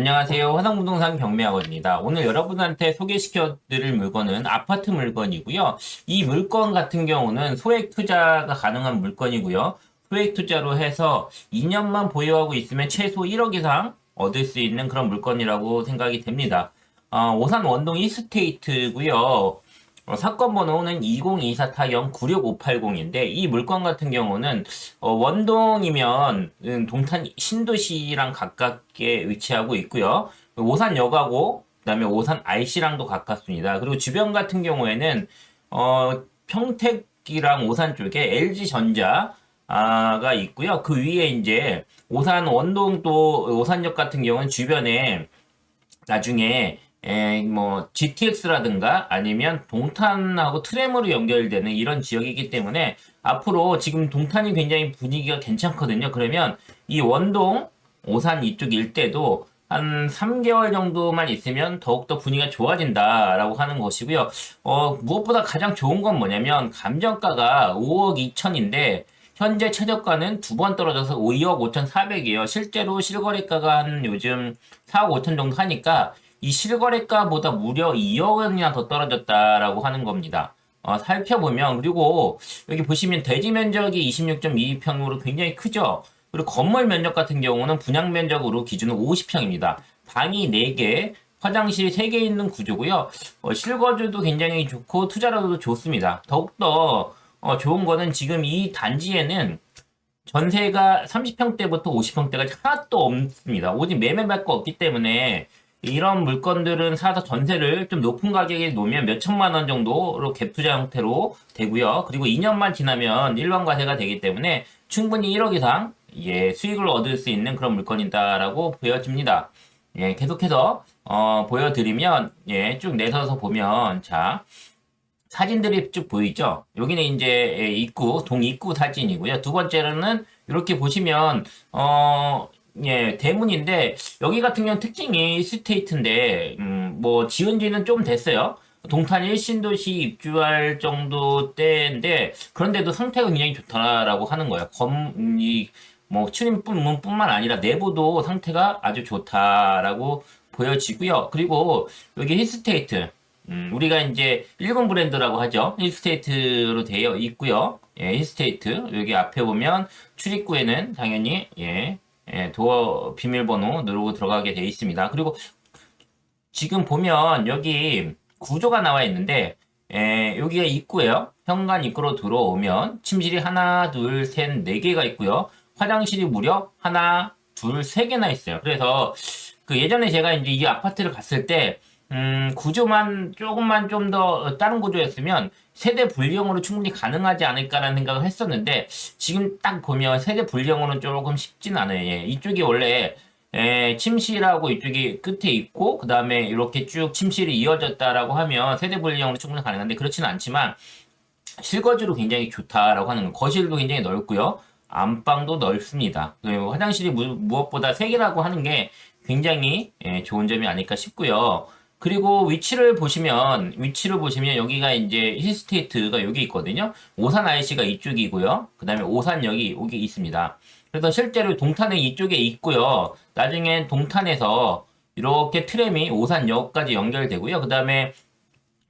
안녕하세요. 화성부동산 경매학원입니다. 오늘 여러분한테 소개시켜 드릴 물건은 아파트 물건이고요. 이 물건 같은 경우는 소액 투자가 가능한 물건이고요. 소액 투자로 해서 2년만 보유하고 있으면 최소 1억 이상 얻을 수 있는 그런 물건이라고 생각이 됩니다. 어, 오산 원동 이스테이트고요. 어, 사건 번호는 2024 타경 96580인데 이 물건 같은 경우는 어, 원동이면 음, 동탄 신도시랑 가깝게 위치하고 있고요. 오산역하고 그다음에 오산 IC랑도 가깝습니다. 그리고 주변 같은 경우에는 어, 평택이랑 오산 쪽에 LG 전자 가 있고요. 그 위에 이제 오산 원동 또 오산역 같은 경우는 주변에 나중에 에, 뭐 GTX라든가 아니면 동탄하고 트램으로 연결되는 이런 지역이기 때문에 앞으로 지금 동탄이 굉장히 분위기가 괜찮거든요. 그러면 이 원동 오산 이쪽 일대도 한 3개월 정도만 있으면 더욱더 분위기가 좋아진다라고 하는 것이고요. 어, 무엇보다 가장 좋은 건 뭐냐면 감정가가 5억 2천인데 현재 최저가는 두 번 떨어져서 2억 5,400이에요. 실제로 실거래가가 한 요즘 4억 5천 정도 하니까 이 실거래가보다 무려 2억 원이나 더 떨어졌다라고 하는 겁니다. 어, 살펴보면 그리고 여기 보시면 대지 면적이 26.22평으로 굉장히 크죠. 그리고 건물 면적 같은 경우는 분양 면적으로 기준은 50평입니다. 방이 4개, 화장실 3개 있는 구조고요. 어, 실거주도 굉장히 좋고 투자로도 좋습니다. 더욱더 어, 좋은 거는 지금 이 단지에는 전세가 30평대부터 50평대가 하나도 없습니다. 오직 거 없기 때문에 이런 물건들은 사서 전세를 좀 높은 가격에 놓으면 몇 천만 원 정도로 갭 투자 형태로 되고요. 그리고 2년만 지나면 일반 과세가 되기 때문에 충분히 1억 이상 예, 수익을 얻을 수 있는 그런 물건이다라고 보여집니다. 예, 계속해서 어, 보여드리면 예, 쭉 내서서 보면 자 사진들이 쭉 보이죠? 여기는 이제 예, 입구, 동 입구 사진이고요. 두 번째로는 이렇게 보시면, 어, 예, 대문인데, 여기 같은 경우는 특징이 스테이트인데, 음, 뭐, 지은 지는 좀 됐어요. 동탄 1신도시 입주할 정도 때인데, 그런데도 상태가 굉장히 좋다라고 하는 거예요. 검, 이, 뭐, 출입문뿐만 아니라 내부도 상태가 아주 좋다라고 보여지고요. 그리고 여기 힐스테이트, 음, 우리가 이제 일본 브랜드라고 하죠. 힐스테이트로 되어 있고요. 예, 힐스테이트 여기 앞에 보면 출입구에는 당연히 예, 예, 도어 비밀번호 누르고 들어가게 되어 있습니다. 그리고 지금 보면 여기 구조가 나와 있는데 예, 여기가 입구예요. 현관 입구로 들어오면 침실이 하나, 둘, 셋, 네 개가 있고요. 화장실이 무려 하나, 둘, 세 개나 있어요. 그래서 그 예전에 제가 이제 이 아파트를 갔을 때 음, 구조만 조금만 좀 더 다른 구조였으면 세대 분리형으로 충분히 가능하지 않을까라는 생각을 했었는데 지금 딱 보면 세대 분리형으로는 조금 쉽진 않아요. 예. 이쪽이 원래 에, 침실하고 이쪽이 끝에 있고 그 다음에 이렇게 쭉 침실이 이어졌다라고 하면 세대 분리형으로 충분히 가능한데 그렇지는 않지만 실거주로 굉장히 좋다라고 하는 거. 거실도 굉장히 넓고요. 안방도 넓습니다. 그리고 화장실이 무, 무엇보다 세 개라고 하는 게 굉장히 예, 좋은 점이 아닐까 싶고요. 그리고 위치를 보시면 위치를 보시면 여기가 이제 힐스테이트가 여기 있거든요. 오산 IC가 이쪽이고요. 그 다음에 오산역이 여기 있습니다. 그래서 실제로 동탄은 이쪽에 있고요. 나중에 동탄에서 이렇게 트램이 오산역까지 연결되고요. 그 다음에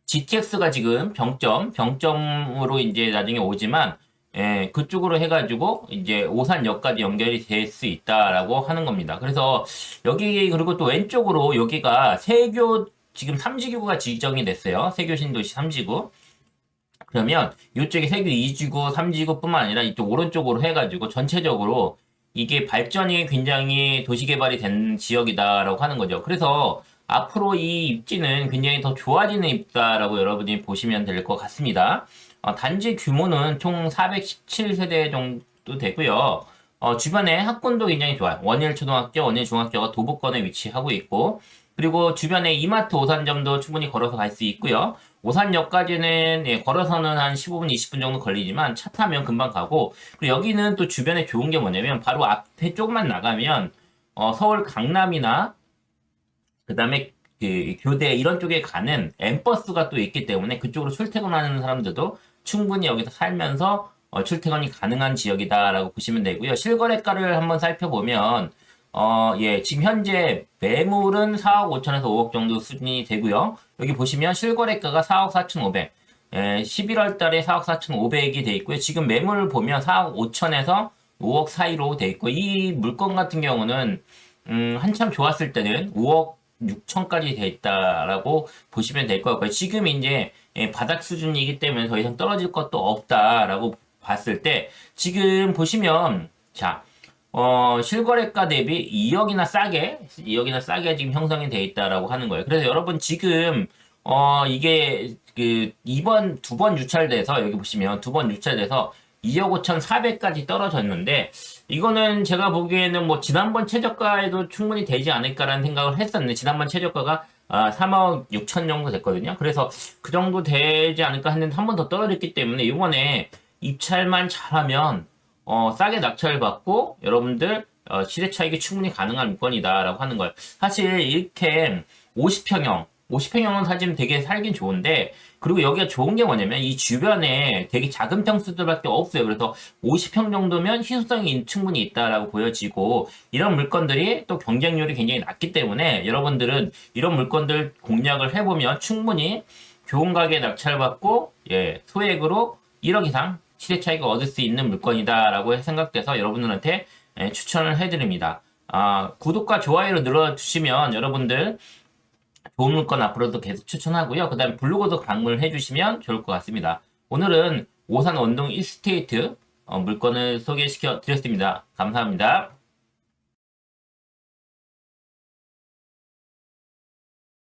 GTX가 지금 병점, 병점으로 이제 나중에 오지만 예, 그쪽으로 해가지고 이제 오산역까지 연결이 될 수 있다라고 하는 겁니다. 그래서 여기 그리고 또 왼쪽으로 여기가 세교 지금 3지구가 지정이 됐어요. 세교 신도시 3지구. 그러면 이쪽에 세교 2지구, 3지구뿐만 아니라 이쪽 오른쪽으로 해가지고 전체적으로 이게 발전이 굉장히 도시개발이 된 지역이다라고 하는 거죠. 그래서 앞으로 이 입지는 굉장히 더 좋아지는 입지다라고 여러분이 보시면 될 것 같습니다. 어, 단지 규모는 총 417세대 정도 되고요. 어, 주변에 학군도 굉장히 좋아요. 원일 초등학교, 원일 중학교가 도보권에 위치하고 있고, 그리고 주변에 이마트 오산점도 충분히 걸어서 갈 수 있고요. 오산역까지는 예, 걸어서는 한 15분, 20분 정도 걸리지만 차 타면 금방 가고, 그리고 여기는 또 주변에 좋은 게 뭐냐면 바로 앞에 조금만 나가면 어, 서울 강남이나 그 다음에 그 교대 이런 쪽에 가는 엠버스가 또 있기 때문에 그쪽으로 출퇴근하는 사람들도 충분히 여기서 살면서 어, 출퇴근이 가능한 지역이다라고 보시면 되고요. 실거래가를 한번 살펴보면 어, 예, 지금 현재 매물은 4억 5천에서 5억 정도 수준이 되고요. 여기 보시면 실거래가가 4억 4,500. 예, 11월 달에 4억 4,500이 돼 있고요. 지금 매물을 보면 4억 5천에서 5억 사이로 돼 있고 이 물건 같은 경우는 음, 한참 좋았을 때는 5억 6천까지 돼 있다라고 보시면 될 것 같고요. 지금 이제 예, 바닥 수준이기 때문에 더 이상 떨어질 것도 없다라고 봤을 때 지금 보시면 자 어, 실거래가 대비 2억이나 싸게, 2억이나 싸게 지금 형성이 돼 있다라고 하는 거예요. 그래서 여러분 지금, 어, 이게, 그, 이번, 두 번 유찰돼서, 여기 보시면 두 번 유찰돼서 2억 5천 4백까지 떨어졌는데, 이거는 제가 보기에는 뭐, 지난번 최저가에도 충분히 되지 않을까라는 생각을 했었는데, 지난번 최저가가 아, 3억 6천 정도 됐거든요. 그래서 그 정도 되지 않을까 했는데 한 번 더 떨어졌기 때문에 이번에 입찰만 잘하면 어, 싸게 낙찰 받고 여러분들 어, 시대 차익이 충분히 가능한 물건이다라고 하는 거예요. 사실 이렇게 50평형, 50평형은 사실 되게 살긴 좋은데 그리고 여기가 좋은 게 뭐냐면 이 주변에 되게 작은 평수들밖에 없어요. 그래서 50평 정도면 희소성이 충분히 있다라고 보여지고 이런 물건들이 또 경쟁률이 굉장히 낮기 때문에 여러분들은 이런 물건들 공략을 해보면 충분히 좋은 가격에 낙찰받고 예, 소액으로 1억 이상 시대 차익을 얻을 수 있는 물건이다라고 생각돼서 여러분들한테 예, 추천을 해드립니다. 아, 구독과 좋아요를 눌러주시면 여러분들 좋은 물건 앞으로도 계속 추천하고요. 그 다음에 블로그도 방문을 해주시면 좋을 것 같습니다. 오늘은 오산 원동 이스테이트 어, 물건을 소개시켜 드렸습니다. 감사합니다.